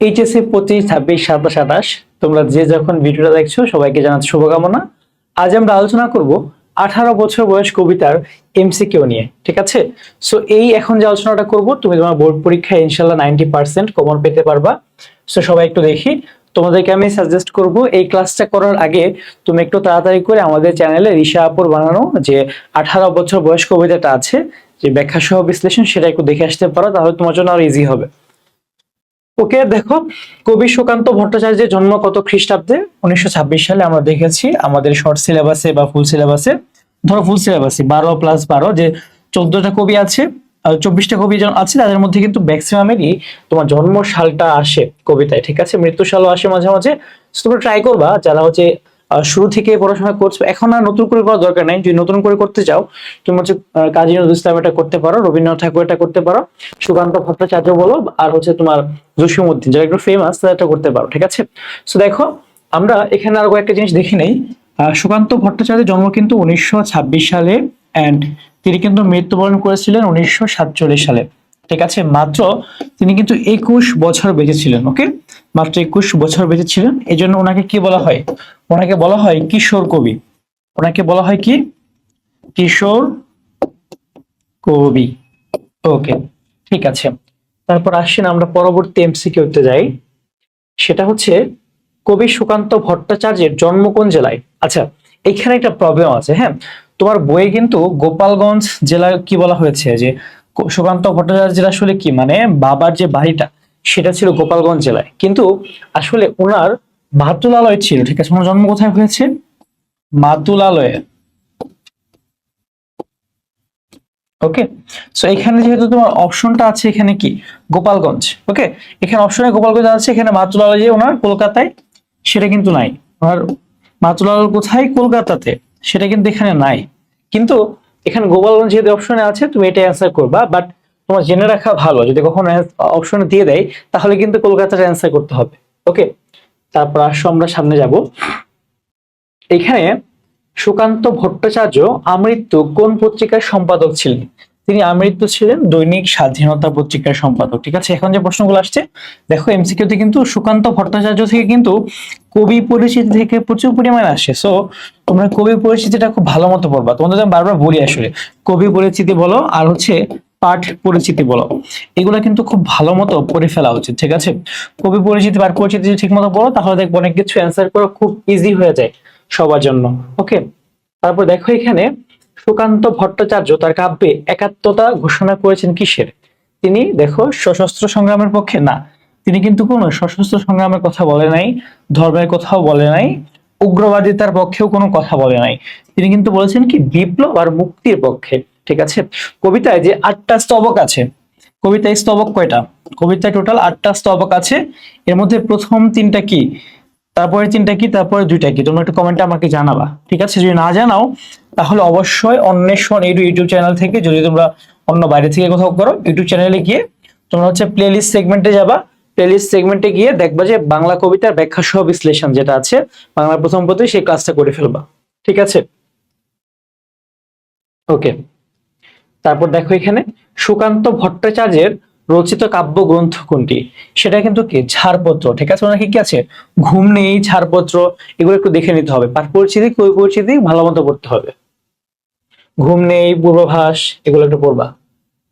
HSC পঁচিশ, ছাব্বিশ, সাতাশ, আঠাশ। তোমরা যে যখন ভিডিওটা দেখছ, সবাইকে জানাচ্ছি শুভকামনা। আজ আমরা আলোচনা করব আঠারো বছর বয়স কবিতার এমসিকিউ নিয়ে, ঠিক আছে? সো এই এখন যে আলোচনাটা করব, তুমি তোমার বোর্ড পরীক্ষায় ইনশাল্লাহ নাইনটি পার্সেন্ট কমন পেতে পারবা। সো সবাই একটু দেখি। তোমাদেরকে আমি সাজেস্ট করব, এই ক্লাসটা করার আগে তুমি একটু তাড়াতাড়ি করে আমাদের চ্যানেলে ঋষা আপুর বানানো যে আঠারো বছর বয়স কবিতাটা আছে, যে ব্যাখ্যা সহ বিশ্লেষণ, সেটা একটু দেখে আসতে পারো, তাহলে তোমার জন্য আরও ইজি হবে। ওকে দেখো, কবি সুকান্ত ভট্টাচার্যের জন্ম কত খ্রিস্টাব্দে? উনিশশো ছাব্বিশ সালে আমরা দেখেছি আমাদের শর্ট সিলেবাসে বা ফুল সিলেবাসে ধরো ফুল সিলেবাসে বারো প্লাস বারো, যে চোদ্দটা কবি আছে চব্বিশটা কবি আছে, তাদের মধ্যে কিন্তু ম্যাক্সিমামেরই তোমার জন্ম সালটা আসে কবিতায়, ঠিক আছে? মৃত্যু সালও আসে মাঝে মাঝে। তোমরা ট্রাই করবা, যারা হচ্ছে শুরু থেকে পড়াশোনা করছ, এখন আর নতুন করে করার দরকার নাই। যদি নতুন করে করতে চাও তুমি হচ্ছে কাজী নজরুল ইসলাম এটা করতে পারো, রবীন্দ্রনাথ ঠাকুর এটা করতে পারো, সুকান্ত ভট্টাচার্য বলো, আর হচ্ছে তোমার জসিমউদ্দিন, যারা একটু ফেমাস তারা এটা করতে পারো, ঠিক আছে? সো দেখো, আমরা এখানে আরও কয়েকটা জিনিস দেখি নেই। সুকান্ত ভট্টাচার্যের জন্ম কিন্তু উনিশশো ছাব্বিশ সালে অ্যান্ড তিনি কিন্তু মৃত্যুবরণ করেছিলেন উনিশশো সাতচল্লিশ সালে। ঠিক আছে? মাত্র তিনি কিন্তু একুশ বছর বেঁচে ছিলেন ওকে মাত্র একুশ বছর বেঁচে ছিলেন। এই জন্য ওনাকে কি বলা হয়? ওনাকে বলা হয় কিশোর কবি। ওনাকে বলা হয় কি? কিশোর কবি। ওকে ঠিক আছে। তারপর আসেন আমরা পরবর্তী এমসি এমসিকিউতে যাই। সেটা হচ্ছে কবি সুকান্ত ভট্টাচার্যের জন্ম কোন জেলায়? আচ্ছা এখানে একটা প্রবলেম আছে হ্যাঁ? তোমার বইয়ে কিন্তু গোপালগঞ্জ জেলা কি বলা হয়েছে যে সুকান্ত ভট্টাচার্যের আসলে কি? মানে বাবার যে বাড়িটা, সেটা ছিল গোপালগঞ্জ জেলায়। কিন্তু আসলে ওনার মাতুলালয় ছিল, ঠিক আছে? ওনার জন্ম কোথায় হয়েছে? মাতুলালয়ে। ওকে সো এখানে যেহেতু তোমার অপশনটা আছে, এখানে কি? গোপালগঞ্জ। ওকে এখানে অপশনে গোপালগঞ্জ আছে, এখানে মাতুলালয় যে ওনার, কলকাতায়, সেটা কিন্তু নাই। ওনার মাতুলালয় কোথায়? কলকাতাতে। সেটা কিন্তু এখানে নাই। কিন্তু এখানে গোপালগঞ্জ যেহেতু অপশনে আছে, তুমি এটা অ্যান্সার করবা বাট তোমার জেনে রাখা ভালো। যদি কখনো অপশনে দিয়ে দেয়, তাহলে কিন্তু কলকাতার অ্যান্সার করতে হবে। ওকে তারপর আসো আমরা সামনে যাব। এখানে সুকান্ত ভট্টাচার্য আমৃত্যু কোন পত্রিকার সম্পাদক ছিলেন? তিনি আমৃত্যু ছিলেন দৈনিক স্বাধীনতা পত্রিকার সম্পাদক, ঠিক আছে? এখন যে প্রশ্নগুলো আসছে, দেখো এমসিকিউতে কিন্তু সুকান্ত ভট্টাচার্য থেকে কিন্তু কবি পরিচিতি থেকে প্রচুর পরিমাণে আসে। সো তোমরা কবি পরিচিতিটা খুব ভালো মতো পড়বা। তোমাদের বারবার বলি আসলে, কবি পরিচিতি বলো আর হচ্ছে পাঠ পরিচিতি বলো, এগুলো কিন্তু খুব ভালো মতো পড়ে ফেলা উচিত, ঠিক আছে? কবি পরিচিতি, পাঠ পরিচিতি যদি ঠিক মতো পড়ো, তাহলে দেখব অনেক কিছু অ্যান্সার করা খুব ইজি হয়ে যায় সবার জন্য ওকে তারপর দেখো এখানে সুকান্ত ভট্টাচার্য তার কাব্যে একাত্মতা ঘোষণা করেছেন কিসের? তিনি দেখো সশস্ত্র সংগ্রামের পক্ষে, না, তিনি কিন্তু কোনো সশস্ত্র সংগ্রামের কথা বলে নাই, ধর্মের কথাও বলে নাই, উগ্রবাদিতার পক্ষেও কোনো কথা বলে নাই। তিনি কিন্তু বলেছেন কি, বিপ্লব আর মুক্তির পক্ষে, ঠিক আছে? কবিতায় যে আটটা স্তবক আছে, কবিতায় স্তবক কয়টা? কবিতায় টোটাল আটটা স্তবক আছে। এর মধ্যে প্রথম তিনটা কি? তারপরে তিনটা কি? তারপরে দুইটা কি? তোমরা একটু কমেন্টে আমাকে জানাবা, ঠিক আছে? যদি না জানাও তাহলে অবশ্যই অন্বেষণ এই ইউটিউব চ্যানেল থেকে যদি তোমরা অন্য বাইরে থেকে কোথাও করো ইউটিউব চ্যানেলে গিয়ে তোমরা হচ্ছে প্লেলিস্ট সেগমেন্টে যাবা। প্লেলিস্ট সেগমেন্টে গিয়ে দেখবা যে বাংলা কবিতার ব্যাখ্যা সহ বিশ্লেষণ যেটা আছে বাংলা প্রথম পদে সেই ক্লাসটা করে ফেলবা। ঠিক আছে? ওকে তারপর দেখো এখানে, সুকান্ত ভট্টাচার্যের রচিত কাব্য গ্রন্থ কোনটি? সেটা কিন্তু কি? ছাড়পত্র। ঠিক আছে? ওনাকে কি আছে? ঘুম নেই ছাড়পত্র, এগুলো একটু দেখে নিতে হবে। পাঠ পরিচিতি কবি পরিচিতি ভালো মতো পড়তে হবে। ঘুম নেই, পূর্বাভাস, এগুলো একটু পড়বা।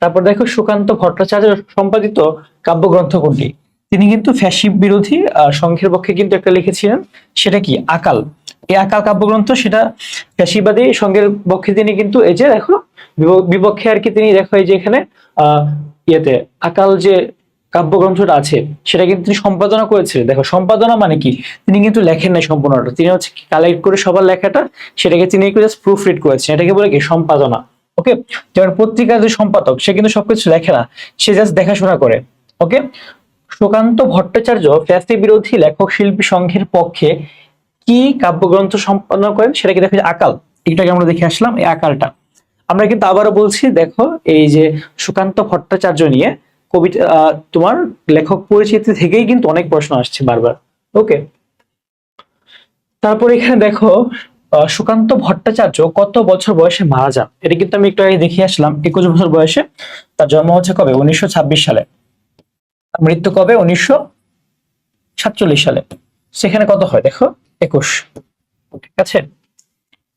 তারপর দেখো সুকান্ত ভট্টাচার্য সম্পাদিত কাব্যগ্রন্থ কোনটি? তিনি কিন্তু ফ্যাসি বিরোধী সংঘের পক্ষে কিন্তু একটা লিখেছিলেন, সেটা কি? আকাল। এই আকাল কাব্যগ্রন্থ, সেটা ফ্যাসিবাদী সংঘের পক্ষে তিনি কিন্তু এই যে দেখো বিপ- বিপক্ষে আর কি তিনি দেখো এই যে এখানে, আহ, ইয়েতে, আকাল যে কাব্যগ্রন্থটা আছে, সেটা কিন্তু তিনি সম্পাদনা করেছিলেন। দেখো, সম্পাদনা মানে কি? তিনি কিন্তু লেখেন নাই সম্পূর্ণটা। তিনি হচ্ছে কালেক্ট করে সবার লেখাটা, সেটাকে তিনি জাস্ট প্রুফ রিড করেছেন। এটাকে বলে কি? সম্পাদনা। ওকে যেমন পত্রিকার যে সম্পাদক, সে কিন্তু সবকিছু লেখে না। সে জাস্ট দেখাশোনা করে। ওকে সুকান্ত ভট্টাচার্য ফ্যাসি বিরোধী লেখক শিল্পী সংঘের পক্ষে কি কাব্যগ্রন্থ সম্পাদনা করেন সেটাকে দেখো আকাল, এটাকে আমরা দেখে আসলাম, এই আকালটা। আমরা কিন্তু আবারও বলছি, দেখো এই যে সুকান্ত ভট্টাচার্য নিয়ে কবিতা তোমার লেখক পরিচিতি থেকেই কিন্তু অনেক প্রশ্ন আসছে বারবার। ওকে তারপর এখানে দেখো সুকান্ত ভট্টাচার্য কত বছর বয়সে মারা যান? এটা কিন্তু আমি একটু আগে দেখিয়ে আসলাম, একুশ বছর বয়সে। তার জন্ম হচ্ছে কবে? উনিশশো ছাব্বিশ সালে। মৃত্যু কবে? উনিশশো সাতচল্লিশ সালে। সেখানে কত হয়? দেখো, একুশ। ঠিক আছে?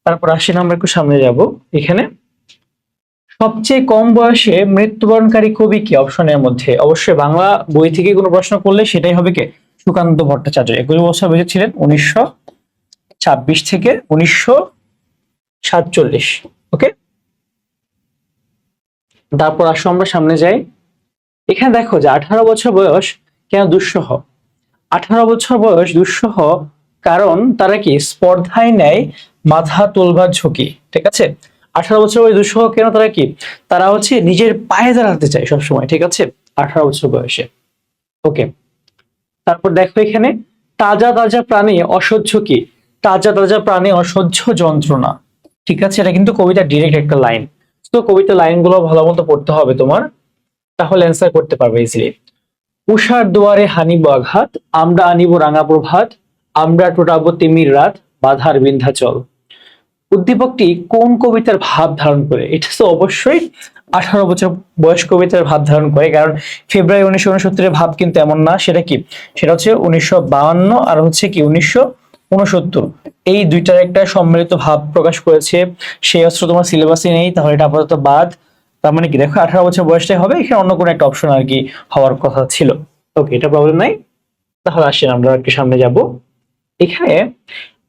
তারপর আশি নম্বর একটু সামনে যাব। এখানে সবচেয়ে কম বয়সে মৃত্যুবরণকারী কবি কি অপশনের মধ্যে? অবশ্যই বাংলা বই থেকে কোনো প্রশ্ন করলে সেটাই হবে কি? সুকান্ত ভট্টাচার্য। একুশ বছর বয়সে ছিলেন উনিশশো ছাব্বিশ থেকে উনিশশো সাতচল্লিশ। ওকে তারপর আসো আমরা সামনে যাই। এখানে দেখো যে আঠারো বছর বয়স কেন দুঃসহ? আঠারো বছর বয়স দুঃসহ কারণ তারা কি স্পর্ধায় নেয় মাথা তোলবার ঝুঁকি, ঠিক আছে? আঠারো বছর বয়স দুঃসহ কেন তারা কি? তারা হচ্ছে নিজের পায়ে দাঁড়াতে চায় সবসময়, ঠিক আছে? আঠারো বছর বয়সে। ওকে। তারপর দেখো এখানে, তাজা তাজা প্রাণী অসহ্য কি? তাজা তাজা প্রাণী অসহ্য যন্ত্রণা। ঠিক আছে? এটা কিন্তু কবিতা ডিরেক্ট একটা লাইন তো কবিতা লাইনগুলো ভালো মতো পড়তে হবে তোমার। তাহলে অ্যান্সার করতে পারবে ইজিলি উষার দুয়ারে হানিব আঘাত, আমরা আনিব রাঙা প্রভাত, আমরা টোটাবো তিমির রাত, বাধার বিন্ধ্যাচল। উদ্দীপকটি কোন কবিতার ভাব ধারণ করে? এটা তো অবশ্যই আঠারো বছর বয়স কবিতার ভাব ধারণ করে, কারণ ফেব্রুয়ারি উনিশশো উনসত্তরের ভাব কিন্তু এমন না। সেটা কি? সেটা হচ্ছে উনিশশো বাউান্ন আর হচ্ছে কি উনিশশো উনসত্তর। এই দুইটার একটা সম্মিলিত ভাব প্রকাশ করেছে সেই অস্ত্র তোমার সিলেবাসে নেই, তাহলে এটা আপাতত বাদ। তার মানে কি? দেখো, আঠারো বছর বয়সটাই হবে, এখানে অন্য কোনো একটা অপশন আর কি হওয়ার কথা ছিল। ওকে এটা প্রবলেম নাই। তাহলে আসেন, আমরা একটু সামনে যাব। এখানে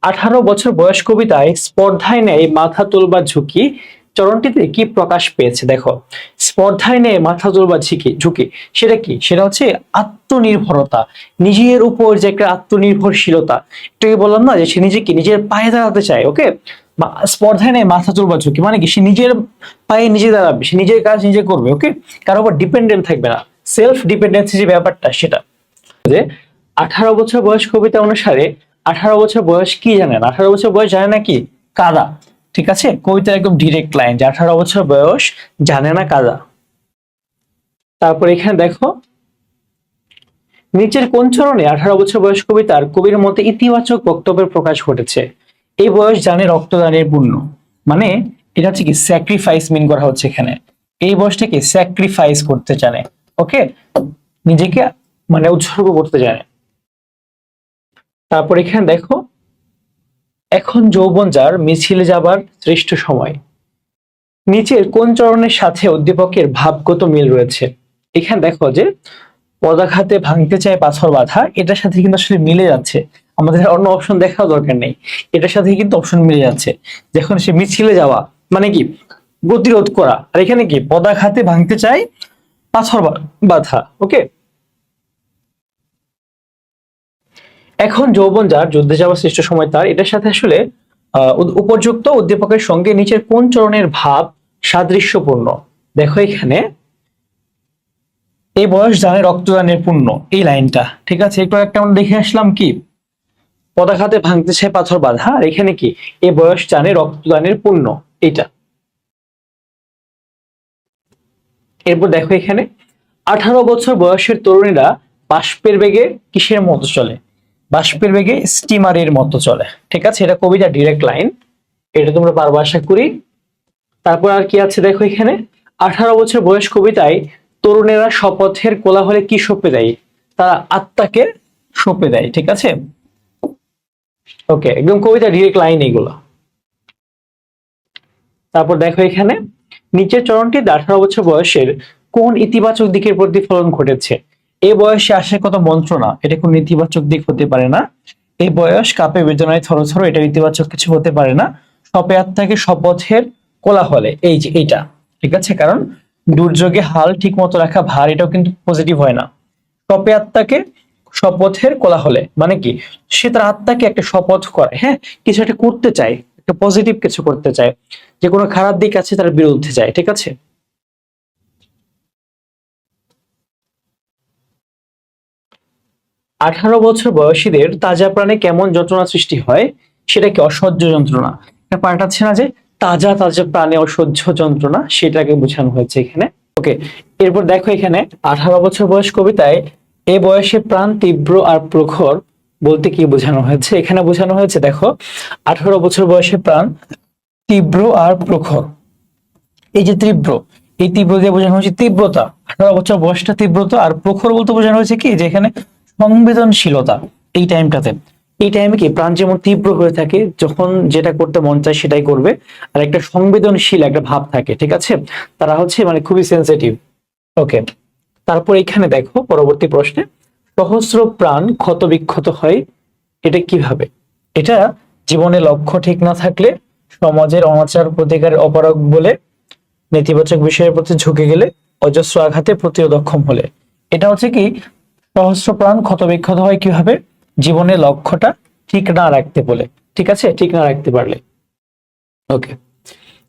আঠারো বছর বয়স কবিতায় স্পর্ধায় নেই মাথা তুলবার ঝুঁকি। চরণটিতে কি প্রকাশ পেয়েছে? দেখো, স্পর্ধায় নেই মাথা তুলবার ঝুঁকি ঝুঁকি, সেটা কি? সেটা হচ্ছে আত্মনির্ভরতা, নিজের উপর যে একটা আত্মনির্ভরশীলতা। এটাকে বললাম না যে সে নিজেকে নিজের পায়ে দাঁড়াতে চায়, ওকে? স্পর্ধায় নেই মাথা তুলবার ঝুঁকি মানে কি? সে নিজের পায়ে নিজে দাঁড়াবে, সে নিজের কাজ নিজে করবে, ওকে? কারও উপর ডিপেন্ডেন্ট থাকবে না। সেলফ ডিপেন্ডেন্সি যে ব্যাপারটা, সেটা। যে আঠারো বছর বয়স কবিতা অনুসারে আঠারো বছর বয়স কি জানেন? আঠারো বছর বয়স জানে না কি? কাদা। ঠিক আছে? কবিতার একদম ডিরেক্ট লাইন যে আঠারো বছর বয়স জানে না কাদা। তারপর এখানে দেখো, নিচের কোন চরণে আঠারো বছর বয়স কবিতার কবির মধ্যে ইতিবাচক বক্তব্যের প্রকাশ ঘটেছে? এই বয়স জানে রক্তদানের পূর্ণ মানে এটা হচ্ছে কি স্যাক্রিফাইস মিন করা হচ্ছে এখানে। এই বয়সটাকে স্যাক্রিফাইস করতে জানে। ওকে নিজেকে মানে উৎসর্গ করতে জানে। তারপর এখানে দেখো, এখন যৌবন যার মিছিলে যাবার শ্রেষ্ঠ সময়। নিচের কোন চরণের সাথে উদ্দীপকের ভাবগত মিল রয়েছে? এখানে দেখো যে, পদাঘাতে ভাঙতে চায় পাথর বাধা, এটার সাথে কিন্তু আসলে মিলে যাচ্ছে। আমাদের অন্য অপশন দেখাও দরকার নেই। এটার সাথে কিন্তু অপশন মিলে যাচ্ছে। যখন সে মিছিলে যাওয়া মানে কি? প্রতিরোধ করা। আর এখানে কি? পদাঘাতে ভাঙতে চায় পাথর বাধা ওকে এখন যৌবন যার, যুদ্ধে যাওয়ার শ্রেষ্ঠ সময় তার, এটার সাথে আসলে উপযুক্ত উদ্দীপকের সঙ্গে নিচের কোন চরণের ভাব সাদৃশ্যপূর্ণ? দেখো এখানে, এই বয়স জানে রক্তদানের পূর্ণ এই লাইনটা, ঠিক আছে? একটু একটা আমরা দেখে আসলাম কি? পদাঘাতে ভাঙতে চায় পাথর বাধা, আর এখানে কি? এই বয়স জানে রক্তদানের পূর্ণ এইটা। এরপর দেখো এখানে, আঠারো বছর বয়সের তরুণীরা বাষ্পের বেগে কিসের মতো চলে? বাষ্পের বেগে স্টিমারের মতো চলে। ঠিক আছে? এটা কবিতা ডিরেক্ট লাইন এটা তোমরা পারব আশা করি। তারপর আর কি আছে দেখো এখানে? আঠারো বছর বয়স কবিতায় তরুণেরা শপথের কোলাহলে কি সঁপে দেয়? তারা আত্মাকে সঁপে দেয়, ঠিক আছে? ওকে একদম কবিতা ডিরেক্ট লাইন এগুলো। তারপর দেখো এখানে, নিচের চরণটিতে আঠারো বছর বয়সের কোন ইতিবাচক দিকের প্রতিফলন ঘটেছে? এই বয়সে আসে কত মন্ত্রণা? এটা কোনো নেতিবাচক দিক হতে পারে না। এই বয়স, কাপে বেদনায় থর থর এটা ইতিবাচক কিছু হতে পারে না। সপে আত্মাকে শপথের কোলাহলে, এই যে এইটা, ঠিক আছে? কারণ দুর্যোগে হাল ঠিক মতো রাখা ভার, এটাও কিন্তু পজিটিভ হয় না। সপে আত্মাকে শপথের কোলাহলে মানে কি? সে তার আত্মাকে একটা শপথ করে হ্যাঁ? কিছু একটা করতে চায়, একটা পজিটিভ কিছু করতে চায়। যে কোনো খারাপ দিক আছে, তার বিরুদ্ধে যায়, ঠিক আছে? আঠারো বছর বয়সীদের তাজা প্রাণে কেমন যন্ত্রণা সৃষ্টি হয়, সেটা কি অসহ্য যন্ত্রণা? পাল্টাচ্ছে না যে তাজা তাজা প্রাণে অসহ্য যন্ত্রণা, সেটাকে বোঝানো হয়েছে এখানে। ওকে এরপর দেখো এখানে আঠারো বছর বয়স কবিতায়, এ বয়সে প্রাণ তীব্র আর প্রখর বলতে কি বোঝানো হয়েছে? এখানে বোঝানো হয়েছে, দেখো, আঠারো বছর বয়সে প্রাণ তীব্র আর প্রখর। এই যে তীব্র, এই তীব্র দিয়ে বোঝানো হয়েছে তীব্রতা। আঠারো বছর বয়সটা তীব্রতা আর প্রখর বলতে বোঝানো হয়েছে কি? যে এখানে সংবেদনশীলতা এই টাইমটাতে এই টাইমে কি প্রাণ যেমন তীব্র হয়ে থাকে, যখন যেটা করতে মন চায় সেটাই করবে। আর একটা সংবেদনশীল একটা ভাব থাকে, ঠিক আছে? তারা হচ্ছে মানে খুবই সেন্সিটিভ ওকে তারপর এখানে দেখো পরবর্তী প্রশ্নে, সহস্র প্রাণ ক্ষত বিক্ষত হয়, এটা কীভাবে? এটা জীবনে লক্ষ্য ঠিক না থাকলে, সমাজের অনাচার, প্রতিকারের অপারক বলে, নেতিবাচক বিষয়ের প্রতি ঝুঁকে গেলে, অজস্র আঘাতে প্রতিরোধক্ষম হলে। এটা হচ্ছে কি সহস্র প্রাণ ক্ষতবিক্ষত হয় কীভাবে? জীবনের লক্ষ্যটা ঠিক না রাখতে বলে। ঠিক আছে? ঠিক না রাখতে পারলে। ওকে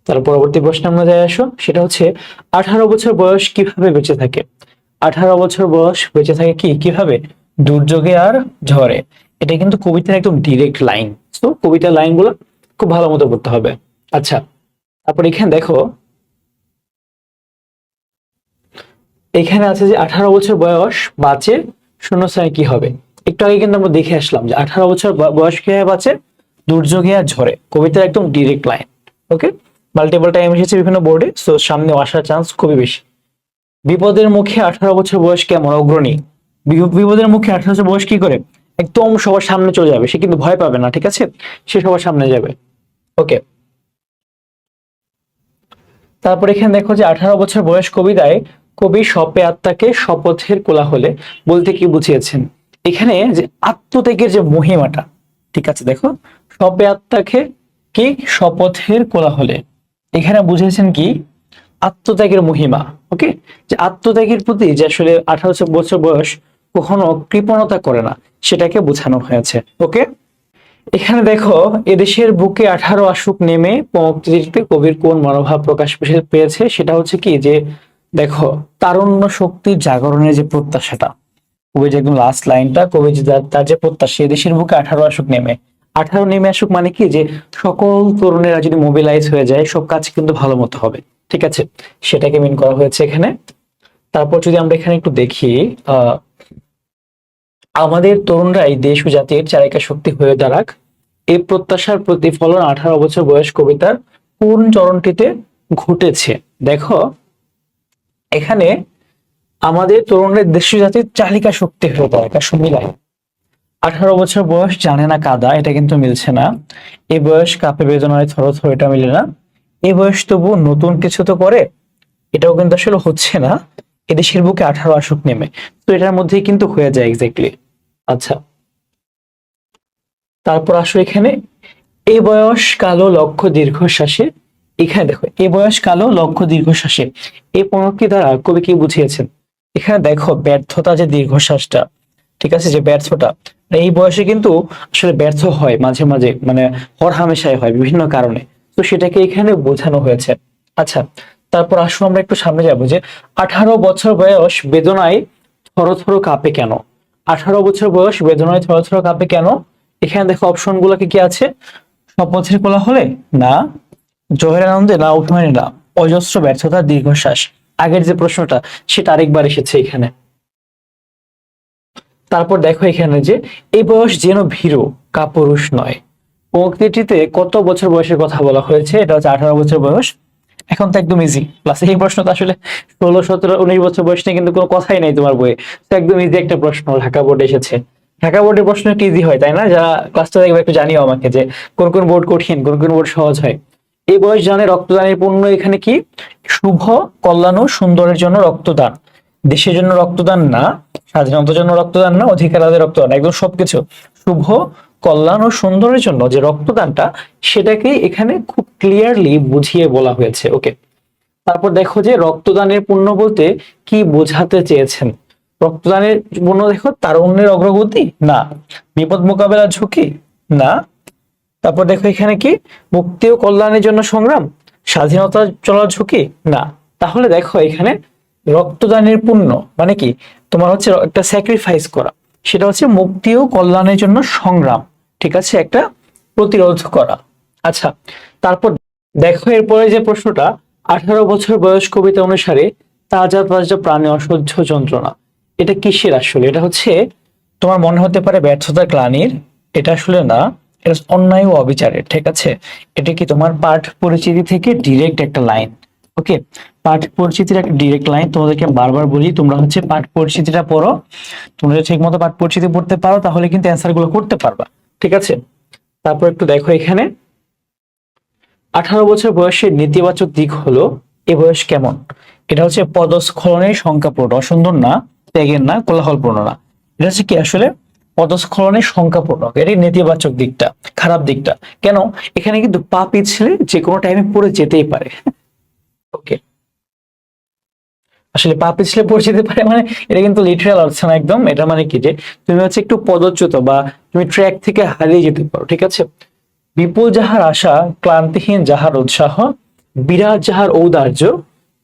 তার পরবর্তী প্রশ্ন আমরা যাই আসো। সেটা হচ্ছে, আঠারো বছর বয়স কীভাবে বেঁচে থাকে? আঠারো বছর বয়স বেঁচে থাকে কি? কীভাবে? দুর্যোগে আর ঝড়ে। এটা কিন্তু কবিতার একদম ডিরেক্ট লাইন তো কবিতার লাইনগুলো খুব ভালো মতো পড়তে হবে। আচ্ছা তারপর এখানে দেখো এখানে আছে যে আঠারো বছর বয়স বাঁচে শূন্য স্থানে কি হবে? একটু আগে কিন্তু আমরা দেখে আসলাম যে আঠারো বছর বয়স কীভাবে বাঁচে? দুর্যোগে আর ঝড়ে। কবিতার একদম direct line okay multiple time এসেছে বিভিন্ন বোর্ডে সো সামনে আসার চান্স খুবই বেশি। বিপদের মুখে আঠারো বছর বয়স কেমন? অগ্রণী। বিপদের মুখে আঠারো বছর বয়স কি করে? একদম সবার সামনে চলে যাবে, সে কিন্তু ভয় পাবে না, ঠিক আছে? সে সবার সামনে যাবে ওকে তারপর এখানে দেখো যে আঠারো বছর বয়স কবিতায় কবি সপে আত্মাকে শপথের কোলাহলে বলতে কি বুঝিয়েছেন? এখানে যে আত্মত্যাগের যে মহিমাটা, ঠিক আছে, দেখো সপে আত্মাকে কি শপথের কোলাহলে? এখানে বুঝিয়েছেন কি? আত্মত্যাগের মহিমা, ওকে? যে আত্মত্যাগের প্রতি যে আসলে আঠারো বছর বয়স কখনো কৃপণতা করে না, সেটাকে বোঝানো হয়েছে, ওকে? এখানে দেখো, এদেশের বুকে আঠারো আশুক নেমে পঙ্ক্তিতে কবির কোন মনোভাব প্রকাশ পেয়ে- পেয়েছে, সেটা হচ্ছে কি? যে দেখো, তারুণ্য শক্তির জাগরণের যে প্রত্যাশাটা কবি যে একদম লাস্ট লাইনটা কবি যে তার- যে প্রত্যাশা এদেশের বুকে আঠারো আশুক নেমে। আঠারো নেমে আসুক মানে কি? যে সকল তরুণেরা যদি মোবিলাইজ হয়ে যায়, সব কাজ কিন্তু ভালো মতো হবে। ঠিক আছে? সেটাকে মিন করা হয়েছে এখানে। তারপর যদি আমরা এখানে একটু দেখি আমাদের তরুণরাই দেশ ও জাতির চারিকা শক্তি হয়ে দাঁড়াক। এই প্রত্যাশার প্রতিফলন আঠারো বছর বয়স কবিতার কোন চরণটিতে ঘটেছে? দেখো এখানে আমাদের তরুণের দেশ জাতির চালিকা শক্তি হয়ে দাঁড়াক আসলে মিলাই আঠারো বছর বয়স, জানে না কাদা, এটা কিন্তু মিলছে না। এ বয়স কাপে বেদনায় থর থর এটা মিলে না। এ বয়স তবু নতুন কিছু তো করে, এটাও কিন্তু আসলে হচ্ছে না। এদেশের বুকে আঠারো আসুক নেমে। তো এটার মধ্যেই কিন্তু হয়ে যায় এক্স্যাক্টলি আচ্ছা। তারপর আসো এখানে। এই বয়স কালো লক্ষ্য দীর্ঘশ্বাসে এখানে দেখো এই বয়স কালো লক্ষ্য দীর্ঘশ্বাসে। এই পঙ্ক্তি দ্বারা কবি কি বুঝিয়েছেন? এখানে দেখো, ব্যর্থতা যে দীর্ঘশ্বাসটা, ঠিক আছে, যে ব্যর্থটা এই বয়সে কিন্তু আসলে ব্যর্থ হয় মাঝে মাঝে মানে হর হামেশাই হয় বিভিন্ন কারণে। তো সেটাকে এখানে বোঝানো হয়েছে। আচ্ছা তারপর আসুন আমরা একটু সামনে যাব যে, আঠারো বছর বয়স বেদনায় থরথর কাঁপে কেন? আঠারো বছর বয়স বেদনায় থরথর কাঁপে কেন? এখানে দেখো অপশনগুলো কি আছে? শপথের কোলা হলে না। জহের আনন্দে না অভিমানী না অজস্র ব্যর্থতা, দীর্ঘশ্বাস। আগের যে প্রশ্নটা, সেটা আরেকবার এসেছে এখানে। তারপর দেখো এখানে যে, এই বয়স যেন ভীরু, কাপুরুষ নয়। পঙ্ক্তিটিতে কত বছর বয়সের কথা বলা হয়েছে, এটা হচ্ছে আঠারো বছর বয়স। এখন তো একদম ইজি প্লাস এই প্রশ্ন তো আসলে ষোলো, সতেরো, উনিশ বছর বয়স নিয়ে কিন্তু কোনো কথাই নাই তোমার বইয়ে। তো একদম ইজি একটা প্রশ্ন, ঢাকা বোর্ডে এসেছে। ঢাকা বোর্ডের প্রশ্ন একটু ইজি হয়, তাই না? যারা ক্লাসটা দেখবে একটু জানিও আমাকে যে, কোন কোন বোর্ড কঠিন, কোন কোন বোর্ড সহজ হয়। এই বয়স জানে রক্তদানের পূর্ণ এখানে কি? শুভ, কল্যাণ ও সুন্দরের জন্য রক্তদান। দেশের জন্য রক্তদান না, স্বাধীনতার জন্য রক্তদান না অধিকার আদায়ের রক্তদান, একদম সবকিছু। শুভ, কল্যাণ ও সুন্দরের জন্য যে রক্তদানটা, সেটাকেই এখানে খুব ক্লিয়ারলি বুঝিয়ে বলা হয়েছে ওকে তারপর দেখো যে রক্তদানের পুণ্য বলতে কি বোঝাতে চেয়েছেন? রক্তদানের পুণ্য দেখো তার অন্যের অগ্রগতি? না। বিপদ মোকাবেলার ঝুঁকি? না। তারপর দেখো এখানে কি? মুক্তি ও কল্যাণের জন্য সংগ্রাম? স্বাধীনতা চলার ঝুঁকি? না। তাহলে দেখো এখানে রক্তদানের পুণ্য মানে কি? তোমার হচ্ছে একটা স্যাক্রিফাইস করা। সেটা হচ্ছে মুক্তি ও কল্যাণের জন্য সংগ্রাম। ঠিক আছে? একটা প্রতিরোধ করা। আচ্ছা তারপর দেখো এরপরে যে প্রশ্নটা, আঠারো বছর বয়স কবিতা অনুসারে তাজা তাজা প্রাণে অসহ্য যন্ত্রণা। এটা কিসের আসলে? এটা হচ্ছে, তোমার মনে হতে পারে ব্যর্থতা গ্লানির এটা আসলে না। এটা অন্যায় ও অবিচারের, ঠিক আছে? এটা কি তোমার পাঠ পরিচিতি থেকে ডিরেক্ট একটা লাইন ওকে পাঠ পরিচিতির একটা ডিরেক্ট লাইন তোমাদেরকে বারবার বলি, তোমরা হচ্ছে পাঠ পরিচিতিটা পড়ো। তোমরা যদি ঠিক মতো পাঠ পরিচিতি পড়তে পারো, তাহলে কিন্তু অ্যান্সারগুলো করতে পারবা, ঠিক আছে? তারপর একটু দেখো এখানে। আঠারো বছর বয়সের নেতিবাচক দিক হলো, এ বয়স কেমন? এটা হচ্ছে পদস্খলনের সংখ্যাপূর্ণ, অসুন্দর না, ত্যাগের না, কোলাহলপূর্ণ না। এটা হচ্ছে কি আসলে? পদস্খলনের সংখ্যাপূর্ণ এটি নেতিবাচক দিকটা, খারাপ দিকটা। কেন? এখানে কিন্তু পা পিছলে যে কোনো টাইমে পড়ে যেতেই পারে। ওকে। আসলে পা পিছলে পড়ে যেতে পারে মানে এটা কিন্তু লিটারাল অর্থ না একদম। এটা মানে কি যে তুমি হচ্ছে একটু পদচ্যুত বা তুমি ট্র্যাক থেকে হারিয়ে যেতে পারো, ঠিক আছে? বিপুল যাহার আশা, ক্লান্তিহীন যাহার উৎসাহ, বিরাট যাহার ঔদার্য,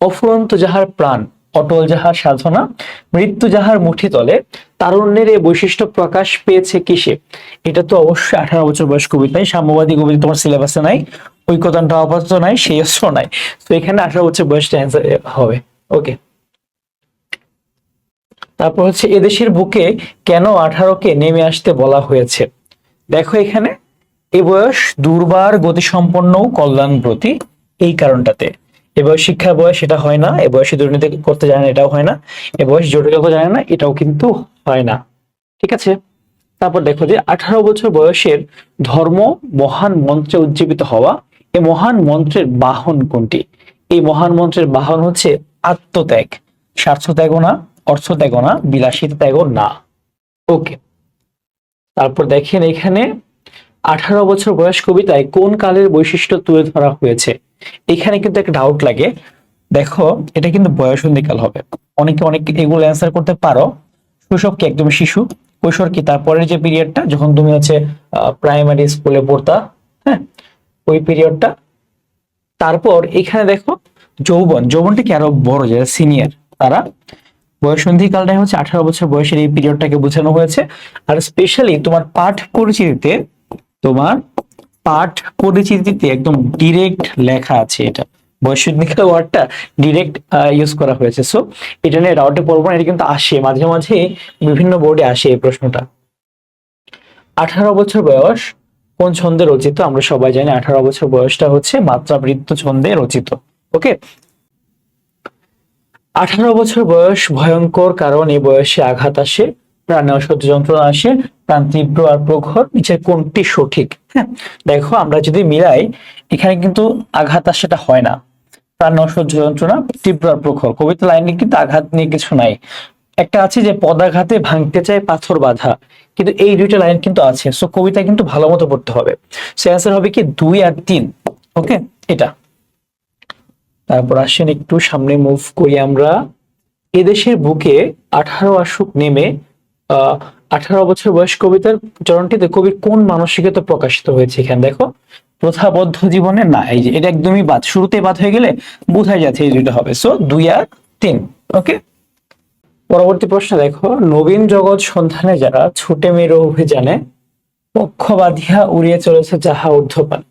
অফুরন্ত যাহার প্রাণ অটল যাহার সাধনা, মৃত্যু যাহার মুঠি তলে, তারুণ্যের এই বৈশিষ্ট্য প্রকাশ পেয়েছে কিসে? এটা তো অবশ্যই আঠারো বছর বয়স কবিতায় সাম্যবাদী কবিতা তোমার সিলেবাসে নাই ঐক্যতানটা আপাতত নাই সেই অস্ত্র নাই। তো এখানে আঠারো বছর বয়সটা অ্যান্সার হবে। ওকে তারপর হচ্ছে, এদেশের বুকে কেন আঠারোকে নেমে আসতে বলা হয়েছে? দেখো এখানে, এ বয়স দুর্বার গতিসম্পন্ন কল্যাণ প্রতি এই কারণটাতে। এ বয়স শিক্ষার বয়স এটা হয় না, এ বয়সে দুর্নীতি করতে জানে না, এটাও হয় না, এ বয়স জটিলতা জানে না, এটাও কিন্তু হয় না। ঠিক আছে? তারপর দেখো যে আঠারো বছর বয়সের ধর্ম মহান মন্ত্রে উজ্জীবিত হওয়া এই মহান মন্ত্রের বাহন কোনটি? এই মহান মন্ত্রের বাহন হচ্ছে আত্মত্যাগ। স্বার্থ ত্যাগও না অর্থ ত্যাগও না বিলাসিতা ত্যাগও না। ওকে। তারপর দেখেন এখানে আঠারো বছর বয়স কবিতায় কোন কালের বৈশিষ্ট্য তুলে ধরা হয়েছে? এখানে কিন্তু একটা ডাউট লাগে। দেখো, এটা কিন্তু বয়সন্ধিকাল হবে। অনেকে, অনেক এগুলো অ্যান্সার করতে পারো। শৈশব কি একদম শিশু? কৈশোর কি? তারপরের যে পিরিয়ডটা যখন তুমি হচ্ছে প্রাইমারি স্কুলে পড়তা হ্যাঁ? ওই পিরিয়ডটা তারপর এখানে দেখো, যৌবন। যৌবনটা কি আরও বড়, যারা সিনিয়র তারা? বয়সন্ধিকালটাই হচ্ছে আঠারো বছর বয়সের এই পিরিয়ডটাকে বোঝানো হয়েছে। আর স্পেশালি তোমার পাঠ পরিচিতিতে তোমার পাঠ পরিচিতিতে একদম ডিরেক্ট লেখা আছে এটা। বয়সন্ধিকাল ওয়ার্ডটা ডিরেক্ট ইউজ করা হয়েছে। সো এটা নিয়ে রাউটে পড়ব না, এটা কিন্তু আসে। মাঝে মাঝে বিভিন্ন বোর্ডে আসে এই প্রশ্নটা। আঠারো বছর বয়স কোন ছন্দে রচিত? আমরা সবাই জানি আঠারো বছর বয়সটা হচ্ছে মাত্রাবৃত্ত ছন্দে রচিত। ওকে আঠারো বছর বয়স ভয়ঙ্কর কারণ এই বয়সে আঘাত আসে। প্রাণে অসহ্য যন্ত্রণা আসে, প্রাণ তীব্র আর প্রখর, নিচের কোনটি সঠিক? হ্যাঁ দেখো আমরা যদি মিলাই, এখানে কিন্তু আঘাত আর সেটা হয় না। প্রাণ অসহ্য যন্ত্রণা তীব্র আর প্রখর। কবিতা লাইনে কিন্তু আঘাত নিয়ে কিছু নাই। একটা আছে যে পদাঘাতে ভাঙতে চায় পাথর বাঁধা, কিন্তু এই দুইটা লাইন কিন্তু আছে। সো কবিতা কিন্তু ভালো মতো পড়তে হবে। সে অ্যান্সার হবে কি দুই আর তিন। ওকে এটা। তারপর আসেন একটু সামনে মুভ করি আমরা। এদেশের বুকে আঠারো আশুক নেমে আঠারো বছর বয়স কবিতার চরণটিতে কবির কোন মানসিকতা প্রকাশিত হয়েছে এখানে? দেখো, প্রথাবদ্ধ জীবনে না, এই যে এটা একদমই বাদ শুরুতে বাদ হয়ে গেলে বোঝাই যাচ্ছে এই দুইটা হবে। সো দুই আর তিন ওকে পরবর্তী প্রশ্ন, দেখো, নবীন জগৎ সন্ধানে যারা ছুটে মেরো অভিযানে পক্ষ বাঁধিয়া উড়িয়ে চলেছে যাহা ঊর্ধ্বপান।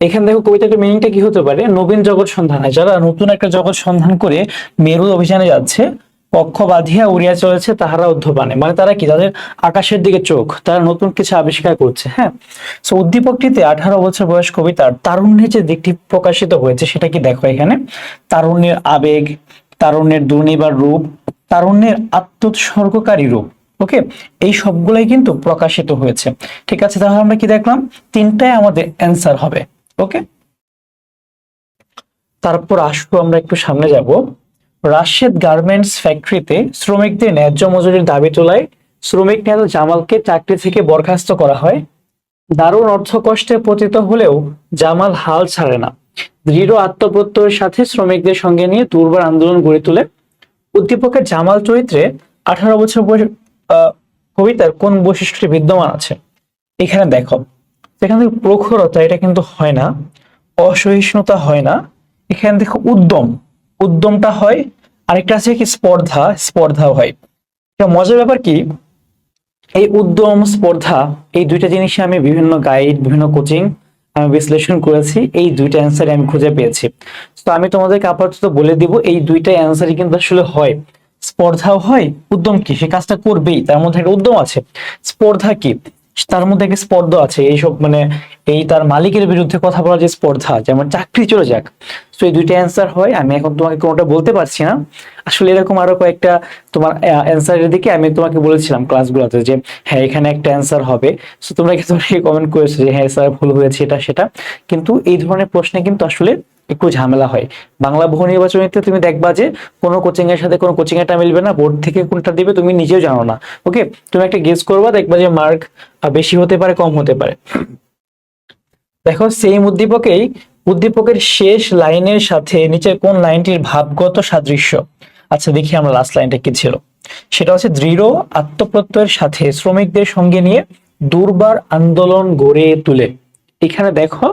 এখানে দেখো, কবিতাটার মিনিংটা কি হতে পারে? নবীন জগৎ সন্ধানে যারা নতুন একটা জগৎ সন্ধান করে মেরু অভিযানে যাচ্ছে পক্ষ বাঁধিয়া উড়িয়া চলেছে, তাহারা উদ্ধপানে মানে তারা কি? তাদের আকাশের দিকে চোখ। তারা নতুন কিছু আবিষ্কার করছে হ্যাঁ? সো উদ্দীপকটিতে আঠারো বছর বয়স কবিতার তারুণ্যের যে দিকটি প্রকাশিত হয়েছে, সেটা কি দেখো এখানে? তারুণ্যের আবেগ, তারুণ্যের দুর্নিবার রূপ, তারুণ্যের আত্মোৎসর্গকারী রূপ, ওকে? এই সবগুলাই কিন্তু প্রকাশিত হয়েছে। ঠিক আছে, তাহলে আমরা কি দেখলাম? তিনটাই আমাদের অ্যান্সার হবে, ওকে? তারপর আসব আমরা একটু সামনে যাব। রাশেদ গার্মেন্টস ফ্যাক্টরিতে শ্রমিকদের ন্যায্য মজুরির দাবি তোলায় শ্রমিক নেতা জামালকে চাকরি থেকে বরখাস্ত করা হয়। দারুণ অর্থ কষ্টে পতিত হলেও জামাল হাল ছাড়ে না। দৃঢ় আত্মপ্রত্যয়ের সাথে শ্রমিকদের সঙ্গে নিয়ে দুর্বার আন্দোলন গড়ে তোলে। উদ্দীপকের জামাল চরিত্রে আঠারো বছর বয়স কবিতার কোন বৈশিষ্ট্যটি বিদ্যমান আছে? এখানে দেখো এখান থেকে প্রখরতা, এটা কিন্তু হয় না। অসহিষ্ণুতা হয় না। এখানে দেখো উদ্যম। উদ্যমটা হয়, আরেকটা আছে কি স্পর্ধা, স্পর্ধাও হয়। মজার ব্যাপার কি, এই উদ্যম, স্পর্ধা, এই দুইটা জিনিসে আমি বিভিন্ন গাইড বিভিন্ন কোচিং আমি বিশ্লেষণ করেছি, এই দুইটা অ্যান্সারে আমি খুঁজে পেয়েছি। তো আমি তোমাদেরকে আপাতত বলে দিব, এই দুইটা অ্যান্সারই কিন্তু আসলে হয়। স্পর্ধাও হয়, উদ্যম কি? সে কাজটা করবেই, তার মধ্যে একটা উদ্যম আছে। স্পর্ধা কি? তার মধ্যে একটা স্পর্ধা আছে, এইসব মানে এই তার মালিকের বিরুদ্ধে কথা বলার যে স্পর্ধা, যেমন চাকরি চলে যাক। তো এই দুইটা অ্যান্সার হয়, আমি এখন তোমাকে কোনোটা বলতে পারছি না। আসলে এরকম আরও কয়েকটা তোমার অ্যান্সারের দিকে আমি তোমাকে বলেছিলাম ক্লাসগুলোতে যে হ্যাঁ এখানে একটা অ্যান্সার হবে। সো তোমরা কমেন্ট করেছ যে হ্যাঁ স্যার ভুল হয়েছে, এটা, সেটা। কিন্তু এই ধরনের প্রশ্নে কিন্তু আসলে একটু ঝামেলা হয়। বাংলা বহু নির্বাচনীতে তুমি দেখবা যে কোনো কোচিং এর সাথে কোনো কোচিং এরটা মিলবে না বোর্ড থেকে কোনটা দিবে তুমি নিজেও জানো না। ওকে তুমি একটা গেস করবা, দেখবা যে মার্ক বেশি হতে পারে, কম হতে পারে। দেখো সেম উদ্দীপকেই, উদ্দীপকের শেষ লাইনের সাথে নিচের কোন লাইনটির ভাবগত সাদৃশ্য? আচ্ছা দেখি আমরা লাস্ট লাইনটা কি ছিল। সেটা হচ্ছে দৃঢ় আত্মপ্রত্যয়ের সাথে শ্রমিকদের সঙ্গে নিয়ে দুর্বার আন্দোলন গড়ে তুলে। এখানে দেখো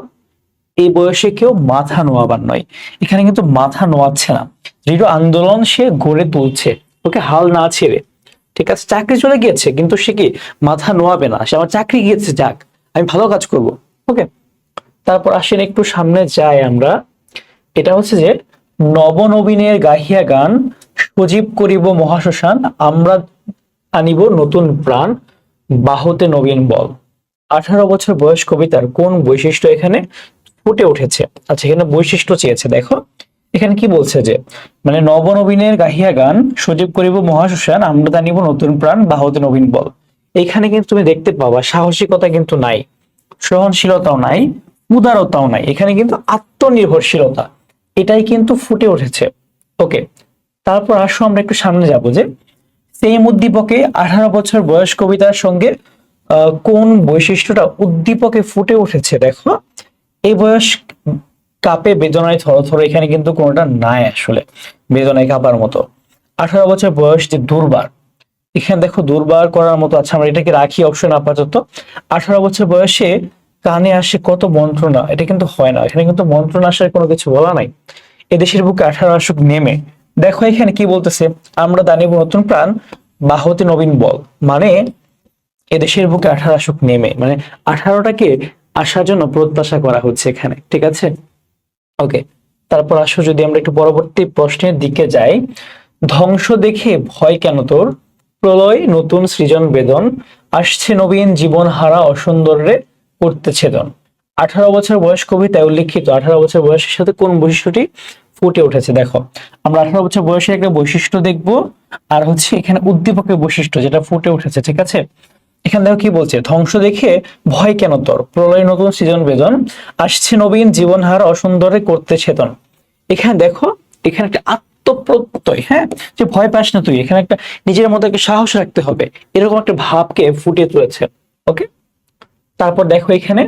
এই বয়সে কেউ মাথা নোয়াবার নয়। এখানে কিন্তু মাথা নোয়াচ্ছে না। দৃঢ় আন্দোলন সে গড়ে তুলছে। ওকে হাল না ছেড়ে। ঠিক আছে, চাকরি চলে গিয়েছে, কিন্তু সে কি মাথা নোয়াবে না? সে আমার চাকরি গিয়েছে, যাক, আমি ভালো কাজ করব। ওকে, তারপর আসেন একটু সামনে যাই আমরা। এটা হচ্ছে যে নবনবীনের গাহিয়া গান, সজীব করিব মহাশ্মশান, আমরা আনিব নতুন প্রাণ, বাহুতে নবীন বল। আঠারো বছর বয়স কবিতার কোন বৈশিষ্ট্য এখানে? ফুটে উঠেছে। আচ্ছা এখানে বৈশিষ্ট্য চেয়েছে, দেখো। এখানে কি বলছে যে মানে নবনবীনের গাহিয়া গান সজীব করিব মহাশ্মশান আমরা জানিব নতুন প্রাণ, বাহুতে নবীন বল। এখানে কিন্তু তুমি দেখতে পাবা, সাহসিকতা কিন্তু নাই, সহনশীলতাও নাই, উদারতাও নাই। এখানে কিন্তু আত্মনির্ভরশীলতা, এটাই কিন্তু ফুটে উঠেছে। ওকে, তারপর আসো আমরা একটু সামনে যাব যে, সেম উদ্দীপকে আঠারো বছর বয়স কবিতার সঙ্গে কোন বৈশিষ্ট্যটা উদ্দীপকে ফুটে উঠেছে, দেখো। এই বয়স কাপে বেদনায় থরথর, এখানে কিন্তু কোনোটা নাই আসলে, বেদনায় কাঁপার মতো। আঠারো বছর বয়স যে দুর্বার, এখানে দেখো দুর্বার করার মতো আচ্ছা আমরা এটাকে রাখি অপশন আপাতত। আঠারো বছর বয়সে কানে আসে কত মন্ত্রণা, এটা কিন্তু হয় না, এখানে কিন্তু মন্ত্রণা আসার কোনো কিছু বলা নাই। এদেশের বুকে আঠারো আসুক নেমে। দেখো এখানে কি বলতেছে, আমরা দানিব নতুন প্রাণ, বাহতে নবীন বল মানে এদেশের বুকে আঠারো আসুক নেমে মানে আঠারোটাকে আসার জন্য প্রত্যাশা করা হচ্ছে এখানে, ঠিক আছে? ওকে তারপর আসো যদি আমরা একটু পরবর্তী প্রশ্নের দিকে যাই। ধ্বংস দেখে ভয় কেন তোর? প্রলয়, নতুন সৃজন, বেদন, আসছে নবীন জীবন হারা অসুন্দরে করতে ছেদন আঠারো বছর বয়স কবিতায় উল্লেখিত, আঠারো বছর বয়সের সাথে কোন বৈশিষ্ট্যটি ফুটে উঠেছে? দেখো, আমরা আঠারো বছর বয়সে একটা বৈশিষ্ট্য দেখব, আর হচ্ছে এখানে উদ্দীপকের বৈশিষ্ট্য যেটা ফুটে উঠেছে, ঠিক আছে? এখানে দেখো কি বলছে? ধ্বংস দেখে ভয় কেন তোর? প্রলয় নতুন সৃজন বেদন, আসছে নবীন জীবনহার অসুন্দরে করতে চেতন এখানে দেখো, এখানে একটা আত্মপ্রত্যয় হ্যাঁ? যে ভয় পাস না তুই, এখানে একটা নিজের মধ্যে একটা সাহস রাখতে হবে। এরকম একটা ভাবকে ফুটিয়ে তুলেছে ওকে তারপর দেখো এখানে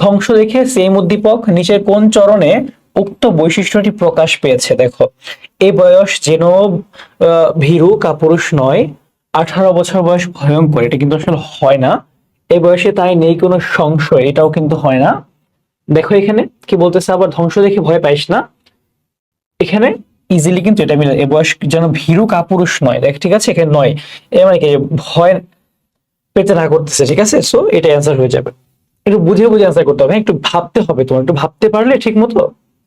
ধ্বংস দেখে সেম উদ্দীপক নিচের কোন চরণে উক্ত বৈশিষ্ট্যটি প্রকাশ পেয়েছে? দেখো, এ বয়স যেন ভীরু কাপুরুষ নয় আঠারো বছর বয়স ভয়ঙ্কর এটা কিন্তু আসলে হয় না। এই বয়সে তাই নেই কোনো সংশয় এটাও কিন্তু হয় না। দেখো এখানে কি বলতেছে আবার ধ্বংস দেখে ভয় পাইস না। এখানে ইজিলি কিন্তু এটা মিলে এ বয়স যেন ভীরু কাপুরুষ নয়। দেখ ঠিক আছে এখানে নয়। এ মানে কি ভয় পেতে না করতেছে ঠিক আছে? সো এটা অ্যান্সার হয়ে যাবে। একটু বুঝে বুঝে অ্যান্সার করতে হবে হ্যাঁ, একটু ভাবতে হবে তোমার একটু ভাবতে পারলে ঠিক মতো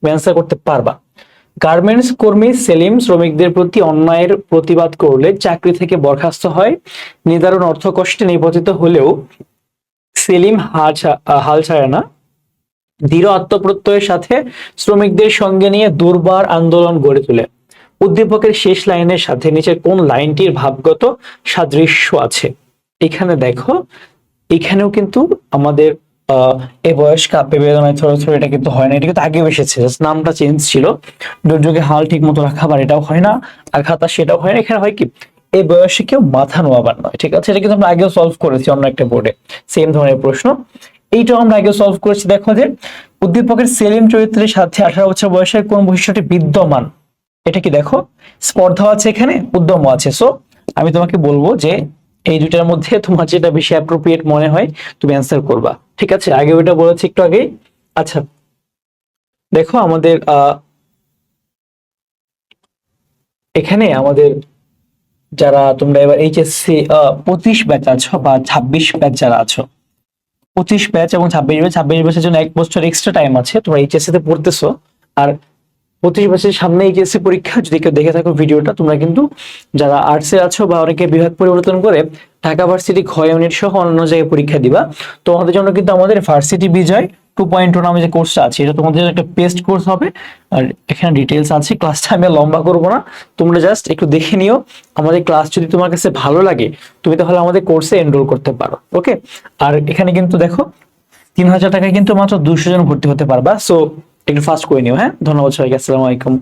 অ্যান্সার করতে পারবা। গার্মেন্টস কর্মী, সেলিম, শ্রমিকদের প্রতি অন্যায়ের প্রতিবাদ করলে চাকরি থেকে বরখাস্ত হয়। নিদারুণ অর্থ কষ্টে নিপতিত হলেও সেলিম হাল ছাড়ে না। দৃঢ় আত্মপ্রত্যয়ের সাথে শ্রমিকদের সঙ্গে নিয়ে দুর্বার আন্দোলন গড়ে তোলে। উদ্দীপকের শেষ লাইনের সাথে নিচের কোন লাইনটির ভাবগত সাদৃশ্য আছে? এখানে দেখো, এখানেও কিন্তু আমাদের এ বয়স কাপে বেদনায় থরে থরে এটা কিন্তু হয় না, এটা কিন্তু আগেও এসেছে নামটা চেঞ্জ ছিল। দুর্যোগে হাল ঠিক মতো রাখা বা এটাও হয় না, আর খাতা সেটাও হয় না। এখানে হয় কি এই বয়সে কেউ মাথা নোয়াবার নয়, ঠিক আছে? এটা কিন্তু আমরা আগেও সলভ করেছি অন্য একটা বোর্ডে সেম ধরনের প্রশ্ন। এইটাও আমরা আগে সলভ করেছি, দেখো যে, উদ্দীপকের সেলিম চরিত্রের সাথে আঠারো বছর বয়সের কোন বৈশিষ্ট্যটি বিদ্যমান? এটা কি দেখো, স্পর্ধা আছে এখানে, উদ্যম আছে। সো আমি তোমাকে বলব যে এই দুইটার মধ্যে তোমার যেটা বেশি অ্যাপ্রোপ্রিয়েট মনে হয়, তুমি অ্যান্সার করবা। ঠিক আছে? আগে ওইটা বলেছি একটু আগে আচ্ছা। দেখো আমাদের এখানে আমাদের যারা তোমরা এবার এইচএসসি পঁচিশ ব্যাচ আছো বা ছাব্বিশ ব্যাচ যারা আছো, পঁচিশ ব্যাচ এবং ছাব্বিশ ব্যাচ ছাব্বিশ ব্যাচের জন্য এক বছর এক্সট্রা টাইম আছে, তোমরা এইচএসসি তে পড়তেছো। আর পঁচিশ বছরের সামনে এইচএসসি পরীক্ষা, যদি কেউ দেখে থাকো ভিডিওটা, তোমরা কিন্তু যারা আর্টসে আছো বা অনেকে বিভাগ পরিবর্তন করে, ঢাকা ভার্সিটি ক্ষয় ইউনিট সহ অন্য জায়গায় পরীক্ষা দিবা। তোমাদের জন্য কিন্তু আমাদের varsity Bijoy two point two নামে যে কোর্সটা আছে, এটা তোমাদের একটা পেস্ট কোর্স হবে। আর এখানে ডিটেলস আছে ক্লাসটা আমি লম্বা করব না। তোমরা জাস্ট একটু দেখে নিও, আমাদের ক্লাস যদি তোমার কাছে ভালো লাগে, তুমি তাহলে আমাদের কোর্সে এনরোল করতে পারো ওকে আর এখানে কিন্তু দেখো, তিন হাজার টাকায় কিন্তু মাত্র দুশো জন ভর্তি হতে পারবা। সো একটু ফাস্ট করে নিও হ্যাঁ? ধন্যবাদ সবাইকে আসসালামু আলাইকুম।